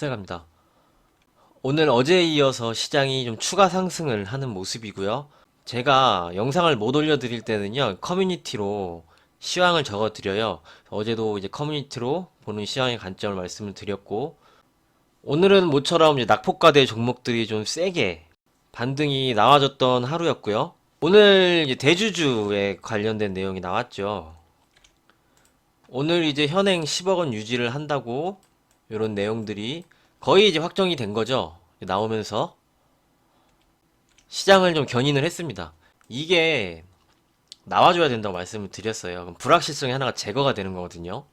시작합니다. 오늘 어제에 이어서 시장이 좀 추가 상승을 하는 모습이고요. 제가 영상을 못 올려드릴 때는요, 커뮤니티로 시황을 적어드려요. 어제도 이제 커뮤니티로 보는 시황의 관점을 말씀을 드렸고, 오늘은 모처럼 이제 낙폭과대 종목들이 좀 세게 반등이 나와줬던 하루였고요. 오늘 대주주에 관련된 내용이 나왔죠. 오늘 이제 현행 10억 원 유지를 한다고 이런 내용들이 거의 이제 확정이 된 거죠. 나오면서 시장을 좀 견인을 했습니다. 이게 나와줘야 된다고 말씀을 드렸어요. 그럼 불확실성이 하나가 제거가 되는 거거든요.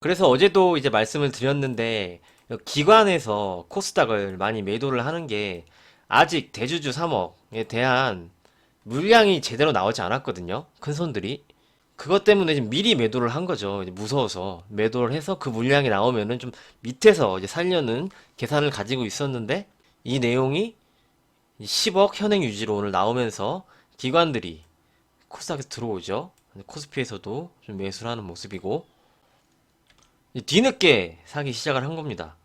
그래서 어제도 이제 말씀을 드렸는데 기관에서 코스닥을 많이 매도를 하는 게 아직 대주주 3억에 대한 물량이 제대로 나오지 않았거든요. 큰 손들이. 그것 때문에 지금 미리 매도를 한 거죠. 무서워서 매도를 해서 그 물량이 나오면은 좀 밑에서 이제 살려는 계산을 가지고 있었는데 이 내용이 10억 현행 유지로 오늘 나오면서 기관들이 코스닥에 들어오죠. 코스피에서도 좀 매수를 하는 모습이고 뒤늦게 사기 시작을 한 겁니다.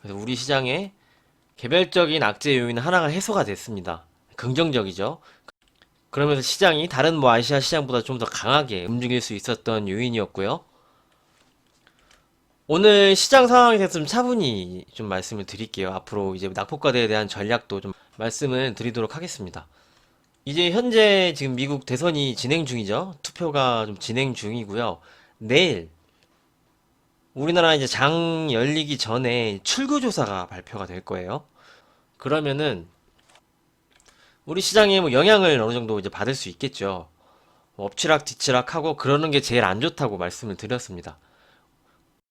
그래서 우리 시장에 개별적인 악재 요인 하나가 해소가 됐습니다. 긍정적이죠. 그러면서 시장이 다른 뭐 아시아 시장보다 좀 더 강하게 움직일 수 있었던 요인이었고요. 오늘 시장 상황에 대해서 좀 차분히 좀 말씀을 드릴게요. 앞으로 이제 낙폭과대에 대한 전략도 좀 말씀을 드리도록 하겠습니다. 이제 현재 지금 미국 대선이 진행 중이죠. 투표가 좀 진행 중이고요. 내일 우리나라 이제 장 열리기 전에 출구조사가 발표가 될 거예요. 그러면은 우리 시장에 뭐 영향을 어느 정도 이제 받을 수 있겠죠. 뭐 엎치락 뒤치락 하고 그러는 게 제일 안 좋다고 말씀을 드렸습니다.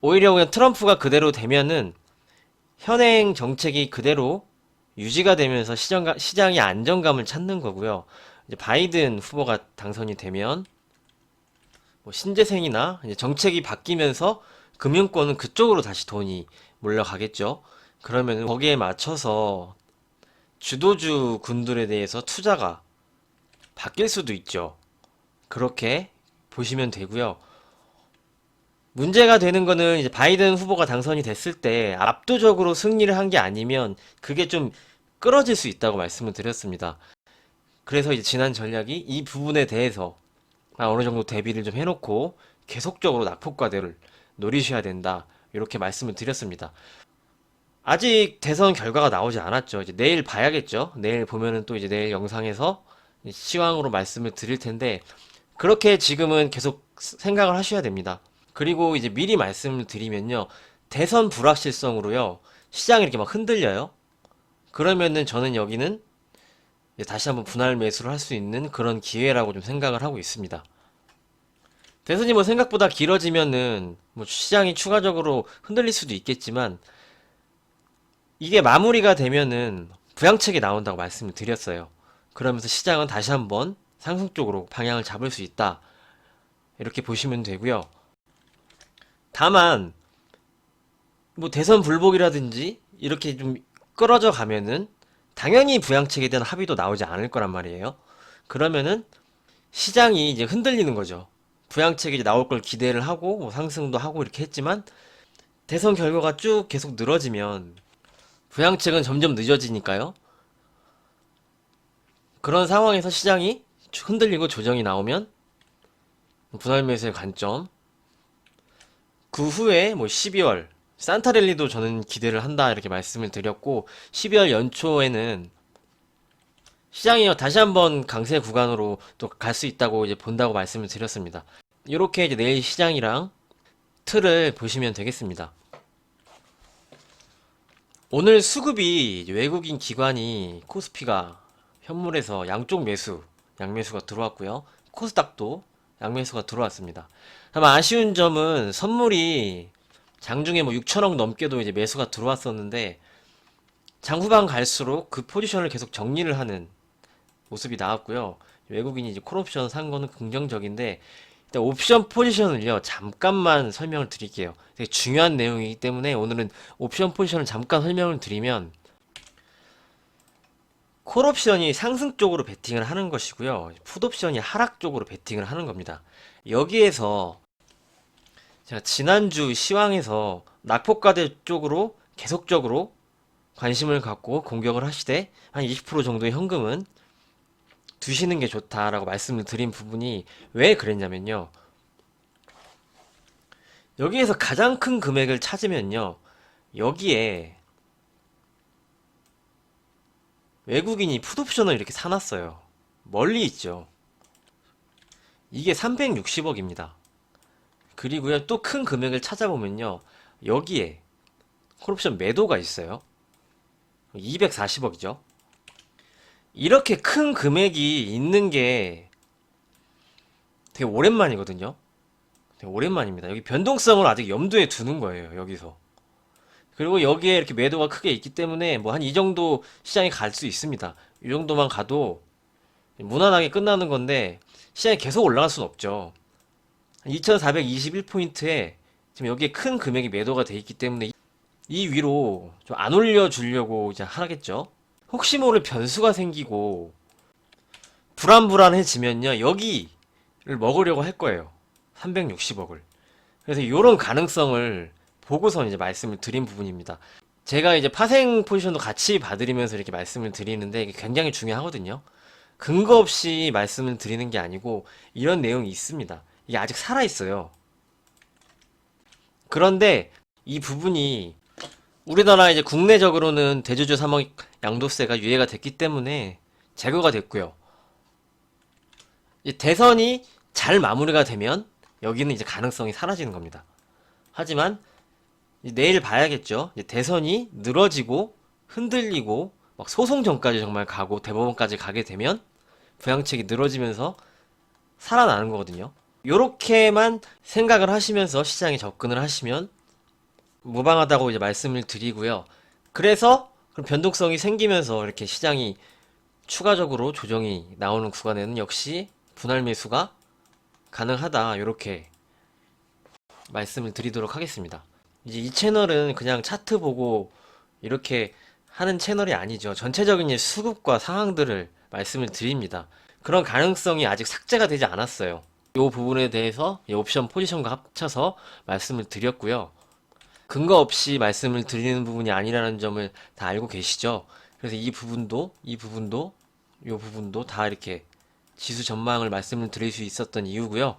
오히려 그냥 트럼프가 그대로 되면은 현행 정책이 그대로 유지가 되면서 시장, 시장이 안정감을 찾는 거고요. 이제 바이든 후보가 당선이 되면 뭐 신재생이나 정책이 바뀌면서 금융권은 그쪽으로 다시 돈이 몰려가겠죠. 그러면 거기에 맞춰서 주도주 군들에 대해서 투자가 바뀔 수도 있죠. 그렇게 보시면 되고요. 문제가 되는 거는 이제 바이든 후보가 당선이 됐을 때 압도적으로 승리를 한 게 아니면 그게 좀 끌어질 수 있다고 말씀을 드렸습니다. 그래서 이제 지난 전략이 이 부분에 대해서 어느 정도 대비를 좀 해놓고 계속적으로 낙폭과대를 노리셔야 된다. 이렇게 말씀을 드렸습니다. 아직 대선 결과가 나오지 않았죠. 이제 내일 봐야겠죠. 내일 보면은 또 이제 내일 영상에서 시황으로 말씀을 드릴 텐데 그렇게 지금은 계속 생각을 하셔야 됩니다. 그리고 이제 미리 말씀을 드리면요. 대선 불확실성으로요. 시장이 이렇게 막 흔들려요. 그러면은 저는 여기는 다시 한번 분할 매수를 할 수 있는 그런 기회라고 좀 생각을 하고 있습니다. 대선이 뭐 생각보다 길어지면은 뭐 시장이 추가적으로 흔들릴 수도 있겠지만 이게 마무리가 되면은 부양책이 나온다고 말씀을 드렸어요. 그러면서 시장은 다시 한번 상승 쪽으로 방향을 잡을 수 있다. 이렇게 보시면 되고요. 다만 뭐 대선 불복이라든지 이렇게 좀 끌어져 가면은 당연히 부양책에 대한 합의도 나오지 않을 거란 말이에요. 그러면은 시장이 이제 흔들리는 거죠. 부양책이 이제 나올 걸 기대를 하고 뭐 상승도 하고 이렇게 했지만 대선 결과가 쭉 계속 늘어지면 부양책은 점점 늦어지니까요. 그런 상황에서 시장이 흔들리고 조정이 나오면 분할 매수의 관점. 그 후에 뭐 12월 산타랠리도 저는 기대를 한다 이렇게 말씀을 드렸고 12월 연초에는 시장이 다시 한번 강세 구간으로 또 갈 수 있다고 이제 본다고 말씀을 드렸습니다. 이렇게 이제 내일 시장이랑 틀을 보시면 되겠습니다. 오늘 수급이 외국인 기관이 코스피가 현물에서 양쪽 매수, 양매수가 들어왔고요. 코스닥도 양매수가 들어왔습니다. 다만 아쉬운 점은 선물이 장중에 뭐 6천억 넘게도 이제 매수가 들어왔었는데 장 후반 갈수록 그 포지션을 계속 정리를 하는 모습이 나왔고요. 외국인이 이제 콜옵션 산 거는 긍정적인데 일단 옵션 포지션을요 잠깐만 설명을 드릴게요. 되게 중요한 내용이기 때문에 오늘은 옵션 포지션을 잠깐 설명을 드리면 콜옵션이 상승 쪽으로 베팅을 하는 것이고요. 풋옵션이 하락 쪽으로 베팅을 하는 겁니다. 여기에서 제가 지난주 시황에서 낙폭과대 쪽으로 계속적으로 관심을 갖고 공격을 하시되 한 20% 정도의 현금은 두시는 게 좋다라고 말씀을 드린 부분이 왜 그랬냐면요. 여기에서 가장 큰 금액을 찾으면요. 여기에 외국인이 풋옵션을 이렇게 사놨어요. 멀리 있죠. 이게 360억입니다. 그리고요, 또 큰 금액을 찾아보면요. 여기에 콜옵션 매도가 있어요. 240억이죠. 이렇게 큰 금액이 있는 게 되게 오랜만이거든요. 되게 오랜만입니다. 여기 변동성을 아직 염두에 두는 거예요, 여기서. 그리고 여기에 이렇게 매도가 크게 있기 때문에 뭐 한 이 정도 시장이 갈 수 있습니다. 이 정도만 가도 무난하게 끝나는 건데 시장이 계속 올라갈 수는 없죠. 2421포인트에 지금 여기에 큰 금액이 매도가 돼 있기 때문에 이 위로 좀 안 올려 주려고 이제 하겠죠. 혹시 모를 변수가 생기고 불안불안해지면요 여기를 먹으려고 할 거예요. 360억을. 그래서 이런 가능성을 보고서 이제 말씀을 드린 부분입니다. 제가 이제 파생 포지션도 같이 봐드리면서 이렇게 말씀을 드리는데 이게 굉장히 중요하거든요. 근거 없이 말씀을 드리는 게 아니고 이런 내용이 있습니다. 이게 아직 살아있어요. 그런데 이 부분이 우리나라 이제 국내적으로는 대주주 3억 양도세가 유예가 됐기 때문에 제거가 됐고요. 이 대선이 잘 마무리가 되면 여기는 이제 가능성이 사라지는 겁니다. 하지만 이 내일 봐야겠죠. 대선이 늘어지고 흔들리고 막 소송 전까지 정말 가고 대법원까지 가게 되면 부양책이 늘어지면서 살아나는 거거든요. 요렇게만 생각을 하시면서 시장에 접근을 하시면 무방하다고 이제 말씀을 드리고요. 그래서 그럼 변동성이 생기면서 이렇게 시장이 추가적으로 조정이 나오는 구간에는 역시 분할 매수가 가능하다. 이렇게 말씀을 드리도록 하겠습니다. 이제 이 채널은 그냥 차트 보고 이렇게 하는 채널이 아니죠. 전체적인 이 수급과 상황들을 말씀을 드립니다. 그런 가능성이 아직 삭제가 되지 않았어요. 이 부분에 대해서 이 옵션 포지션과 합쳐서 말씀을 드렸고요. 근거 없이 말씀을 드리는 부분이 아니라는 점을 다 알고 계시죠? 그래서 이 부분도, 이 부분도, 이 부분도 다 이렇게 지수 전망을 말씀을 드릴 수 있었던 이유고요.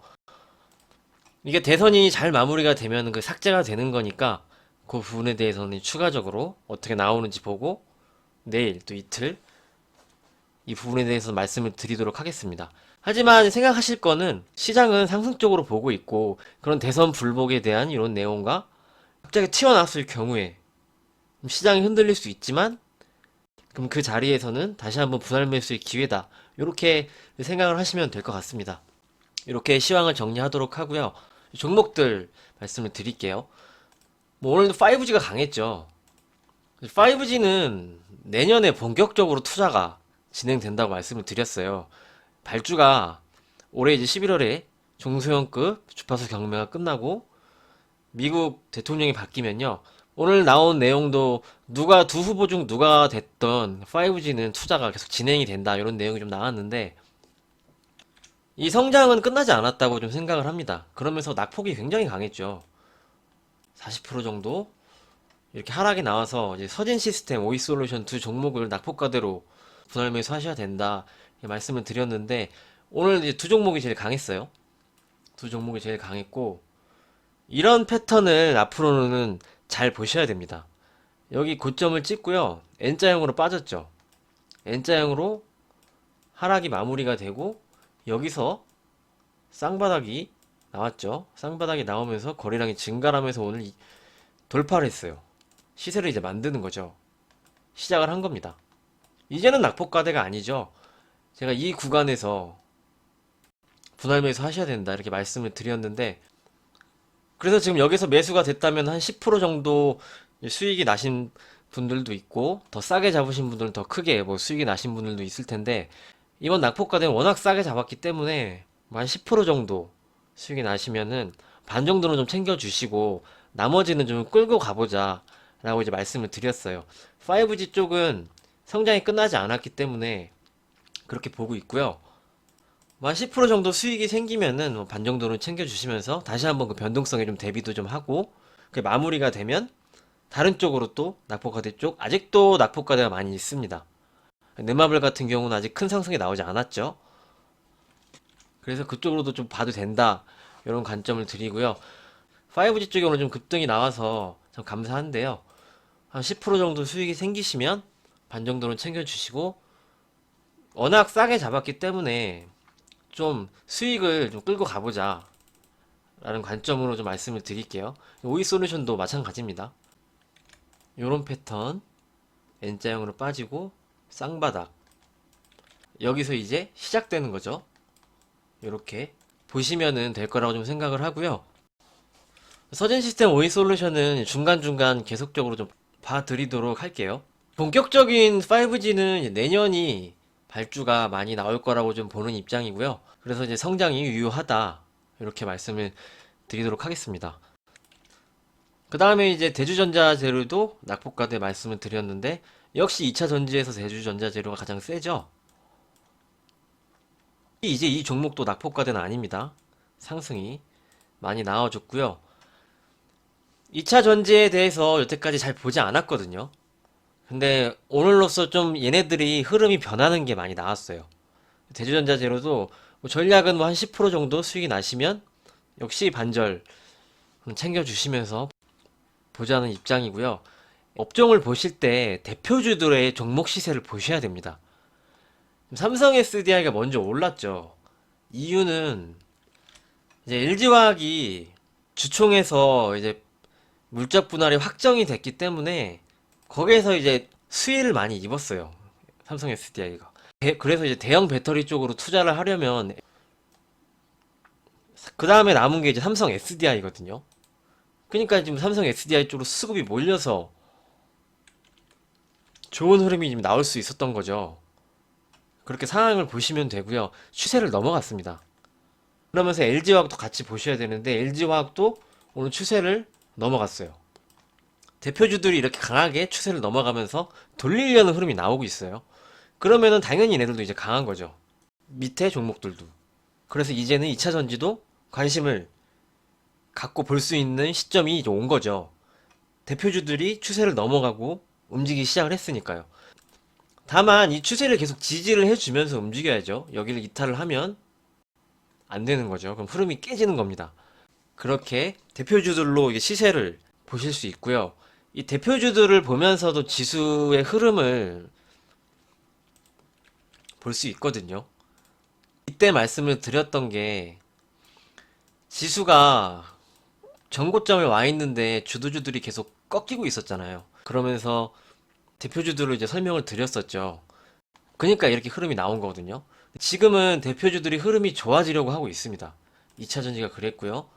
이게 대선이 잘 마무리가 되면 그 삭제가 되는 거니까 그 부분에 대해서는 추가적으로 어떻게 나오는지 보고 내일 또 이틀 이 부분에 대해서 말씀을 드리도록 하겠습니다. 하지만 생각하실 거는 시장은 상승 쪽으로 보고 있고 그런 대선 불복에 대한 이런 내용과 갑자기 튀어나왔을 경우에 시장이 흔들릴 수 있지만 그럼 그 자리에서는 다시 한번 분할 매수의 기회다. 이렇게 생각을 하시면 될 것 같습니다. 이렇게 시황을 정리하도록 하고요. 종목들 말씀을 드릴게요. 뭐 오늘도 5G가 강했죠. 5G는 내년에 본격적으로 투자가 진행된다고 말씀을 드렸어요. 발주가 올해 이제 11월에 중소형급 주파수 경매가 끝나고 미국 대통령이 바뀌면요. 오늘 나온 내용도 누가 두 후보 중 누가 됐던 5G는 투자가 계속 진행이 된다 이런 내용이 좀 나왔는데 이 성장은 끝나지 않았다고 좀 생각을 합니다. 그러면서 낙폭이 굉장히 강했죠. 40% 정도 이렇게 하락이 나와서 이제 서진 시스템, 오이 솔루션 두 종목을 낙폭가대로 분할 매수 하셔야 된다 이렇게 말씀을 드렸는데 오늘 이제 두 종목이 제일 강했어요. 두 종목이 제일 강했고 이런 패턴을 앞으로는 잘 보셔야 됩니다. 여기 고점을 찍고요. N자형으로 빠졌죠. N자형으로 하락이 마무리가 되고 여기서 쌍바닥이 나왔죠. 쌍바닥이 나오면서 거래량이 증가하면서 오늘 이- 돌파를 했어요. 시세를 이제 만드는 거죠. 시작을 한 겁니다. 이제는 낙폭과대가 아니죠. 제가 이 구간에서 분할 매수 하셔야 된다 이렇게 말씀을 드렸는데 그래서 지금 여기서 매수가 됐다면 한 10% 정도 수익이 나신 분들도 있고 더 싸게 잡으신 분들은 더 크게 뭐 수익이 나신 분들도 있을 텐데 이번 낙폭과대는 워낙 싸게 잡았기 때문에 한 10% 정도 수익이 나시면은 반 정도는 좀 챙겨 주시고 나머지는 좀 끌고 가보자 라고 이제 말씀을 드렸어요. 5G 쪽은 성장이 끝나지 않았기 때문에 그렇게 보고 있고요. 한10% 정도 수익이 생기면은 뭐 반 정도는 챙겨 주시면서 다시 한번 그 변동성에 좀 대비도 좀 하고 그 마무리가 되면 다른 쪽으로 또 낙폭과대 쪽 아직도 낙폭과대가 많이 있습니다. 넷마블 같은 경우는 아직 큰 상승이 나오지 않았죠. 그래서 그쪽으로도 좀 봐도 된다. 이런 관점을 드리고요. 5G 쪽에 오늘 좀 급등이 나와서 참 감사한데요. 한 10% 정도 수익이 생기시면 반 정도는 챙겨주시고 워낙 싸게 잡았기 때문에 좀 수익을 좀 끌고 가보자 라는 관점으로 좀 말씀을 드릴게요. 오이 솔루션도 마찬가지입니다. 요런 패턴 N자형으로 빠지고 쌍바닥 여기서 이제 시작되는 거죠. 요렇게 보시면은 될 거라고 좀 생각을 하고요. 서진 시스템 오이 솔루션은 중간중간 계속적으로 좀 봐드리도록 할게요. 본격적인 5G는 내년이 발주가 많이 나올 거라고 좀 보는 입장이고요. 그래서 이제 성장이 유효하다. 이렇게 말씀을 드리도록 하겠습니다. 그 다음에 이제 대주전자 재료도 낙폭과대 말씀을 드렸는데, 역시 2차 전지에서 대주전자 재료가 가장 세죠? 이제 이 종목도 낙폭과대는 아닙니다. 상승이 많이 나와줬고요. 2차 전지에 대해서 여태까지 잘 보지 않았거든요. 근데 오늘로써 좀 얘네들이 흐름이 변하는 게 많이 나왔어요. 대주전자 재료도 뭐 전략은 뭐 한 10% 정도 수익이 나시면 역시 반절 챙겨주시면서 보자는 입장이고요. 업종을 보실 때 대표주들의 종목 시세를 보셔야 됩니다. 삼성 SDI가 먼저 올랐죠. 이유는 이제 LG화학이 주총에서 이제 물적 분할이 확정이 됐기 때문에 거기에서 이제 수혜를 많이 입었어요. 삼성 SDI가. 그래서 이제 대형 배터리 쪽으로 투자를 하려면 그 다음에 남은 게 이제 삼성 SDI거든요. 그러니까 지금 삼성 SDI 쪽으로 수급이 몰려서 좋은 흐름이 지금 나올 수 있었던 거죠. 그렇게 상황을 보시면 되고요. 추세를 넘어갔습니다. 그러면서 LG화학도 같이 보셔야 되는데 LG화학도 오늘 추세를 넘어갔어요. 대표주들이 이렇게 강하게 추세를 넘어가면서 돌리려는 흐름이 나오고 있어요. 그러면은 당연히 얘네들도 이제 강한 거죠. 밑에 종목들도. 그래서 이제는 2차 전지도 관심을 갖고 볼 수 있는 시점이 이제 온 거죠. 대표주들이 추세를 넘어가고 움직이기 시작을 했으니까요. 다만 이 추세를 계속 지지를 해주면서 움직여야죠. 여기를 이탈을 하면 안 되는 거죠. 그럼 흐름이 깨지는 겁니다. 그렇게 대표주들로 시세를 보실 수 있고요. 이 대표주들을 보면서도 지수의 흐름을 볼 수 있거든요. 이때 말씀을 드렸던 게 지수가 전고점에 와 있는데 주도주들이 계속 꺾이고 있었잖아요. 그러면서 대표주들을 이제 설명을 드렸었죠. 그러니까 이렇게 흐름이 나온 거거든요. 지금은 대표주들이 흐름이 좋아지려고 하고 있습니다. 2차 전지가 그랬고요.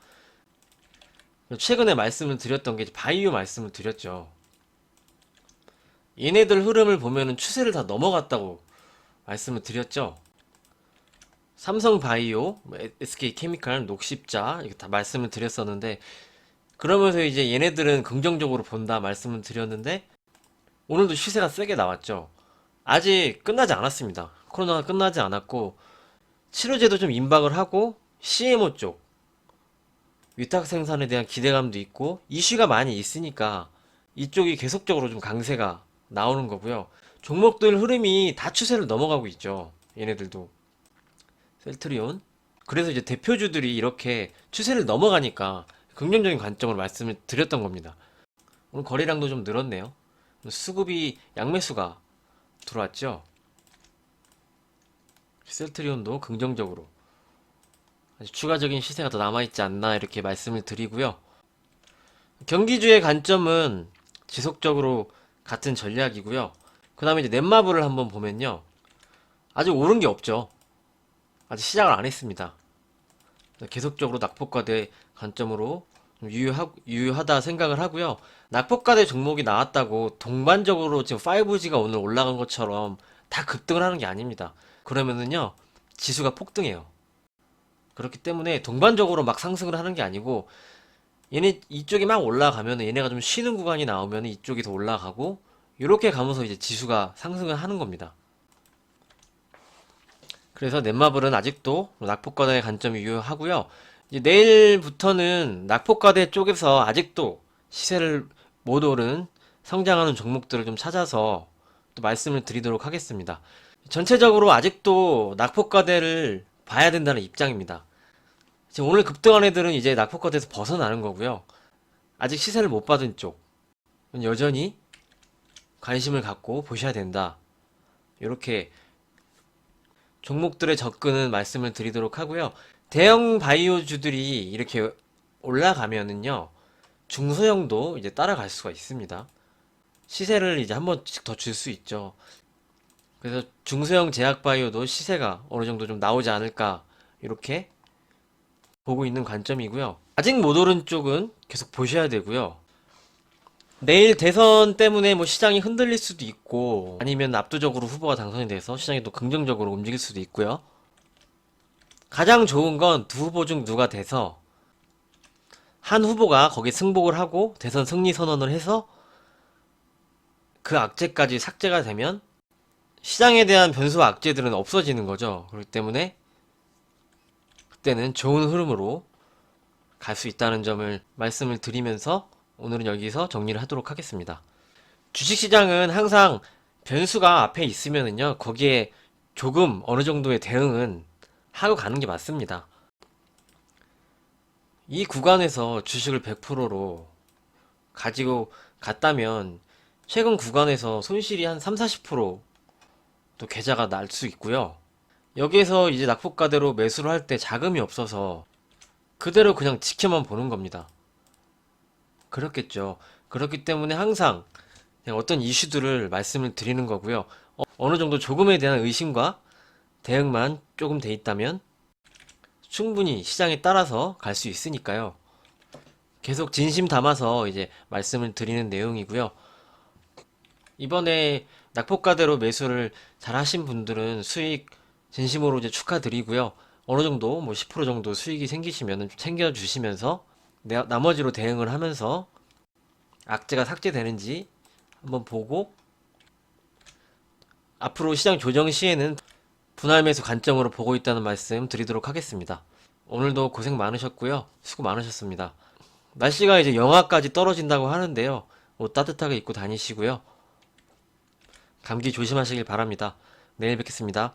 최근에 말씀을 드렸던 게 바이오 말씀을 드렸죠. 얘네들 흐름을 보면은 추세를 다 넘어갔다고 말씀을 드렸죠. 삼성 바이오, 뭐 SK 케미칼, 녹십자 이렇게 다 말씀을 드렸었는데 그러면서 이제 얘네들은 긍정적으로 본다 말씀을 드렸는데 오늘도 시세가 세게 나왔죠. 아직 끝나지 않았습니다. 코로나가 끝나지 않았고 치료제도 좀 임박을 하고 CMO 쪽 위탁 생산에 대한 기대감도 있고 이슈가 많이 있으니까 이쪽이 계속적으로 좀 강세가 나오는 거고요. 종목들 흐름이 다 추세를 넘어가고 있죠. 얘네들도. 셀트리온. 그래서 이제 대표주들이 이렇게 추세를 넘어가니까 긍정적인 관점으로 말씀을 드렸던 겁니다. 오늘 거래량도 좀 늘었네요. 수급이 양매수가 들어왔죠. 셀트리온도 긍정적으로 추가적인 시세가 더 남아있지 않나 이렇게 말씀을 드리고요. 경기주의 관점은 지속적으로 같은 전략이고요. 그 다음에 이제 넷마블을 한번 보면요. 아직 오른 게 없죠. 아직 시작을 안 했습니다. 계속적으로 낙폭과대 관점으로 좀 유효하, 유효하다 생각을 하고요. 낙폭과대 종목이 나왔다고 동반적으로 지금 5G가 오늘 올라간 것처럼 다 급등을 하는 게 아닙니다. 그러면은요, 지수가 폭등해요. 그렇기 때문에 동반적으로 막 상승을 하는 게 아니고, 얘네 이쪽이 막 올라가면 얘네가 좀 쉬는 구간이 나오면 이쪽이 더 올라가고, 이렇게 가면서 이제 지수가 상승을 하는 겁니다. 그래서 넷마블은 아직도 낙폭과대의 관점이 유효하고요. 내일부터는 낙폭과대 쪽에서 아직도 시세를 못 오른 성장하는 종목들을 좀 찾아서 또 말씀을 드리도록 하겠습니다. 전체적으로 아직도 낙폭과대를 봐야 된다는 입장입니다. 지금 오늘 급등한 애들은 이제 낙폭과대에서 벗어나는 거고요. 아직 시세를 못 받은 쪽 여전히 관심을 갖고 보셔야 된다. 이렇게 종목들의 접근은 말씀을 드리도록 하고요. 대형 바이오주들이 이렇게 올라가면은요, 중소형도 이제 따라갈 수가 있습니다. 시세를 이제 한 번씩 더 줄 수 있죠. 그래서 중소형 제약 바이오도 시세가 어느 정도 좀 나오지 않을까, 이렇게 보고 있는 관점이고요. 아직 못 오른 쪽은 계속 보셔야 되고요. 내일 대선 때문에 뭐 시장이 흔들릴 수도 있고 아니면 압도적으로 후보가 당선이 돼서 시장이 또 긍정적으로 움직일 수도 있고요. 가장 좋은 건 두 후보 중 누가 돼서 한 후보가 거기에 승복을 하고 대선 승리 선언을 해서 그 악재까지 삭제가 되면 시장에 대한 변수와 악재들은 없어지는 거죠. 그렇기 때문에 그때는 좋은 흐름으로 갈 수 있다는 점을 말씀을 드리면서 오늘은 여기서 정리를 하도록 하겠습니다. 주식시장은 항상 변수가 앞에 있으면은요, 거기에 조금 어느 정도의 대응은 하고 가는 게 맞습니다. 이 구간에서 주식을 100%로 가지고 갔다면 최근 구간에서 손실이 한 3, 40% 또 계좌가 날 수 있고요. 여기에서 이제 낙폭가대로 매수를 할 때 자금이 없어서 그대로 그냥 지켜만 보는 겁니다. 그렇겠죠. 그렇기 때문에 항상 그냥 어떤 이슈들을 말씀을 드리는 거고요. 어, 어느 정도 조금에 대한 의심과 대응만 조금 돼 있다면 충분히 시장에 따라서 갈 수 있으니까요. 계속 진심 담아서 이제 말씀을 드리는 내용이고요. 이번에 낙폭가대로 매수를 잘 하신 분들은 수익 진심으로 이제 축하드리고요. 어느 정도 뭐 10% 정도 수익이 생기시면 챙겨 주시면서 내- 나머지로 대응을 하면서 악재가 삭제되는지 한번 보고 앞으로 시장 조정 시에는 분할 매수 관점으로 보고 있다는 말씀 드리도록 하겠습니다. 오늘도 고생 많으셨고요. 수고 많으셨습니다. 날씨가 이제 영하까지 떨어진다고 하는데요. 옷 따뜻하게 입고 다니시고요. 감기 조심하시길 바랍니다. 내일 뵙겠습니다.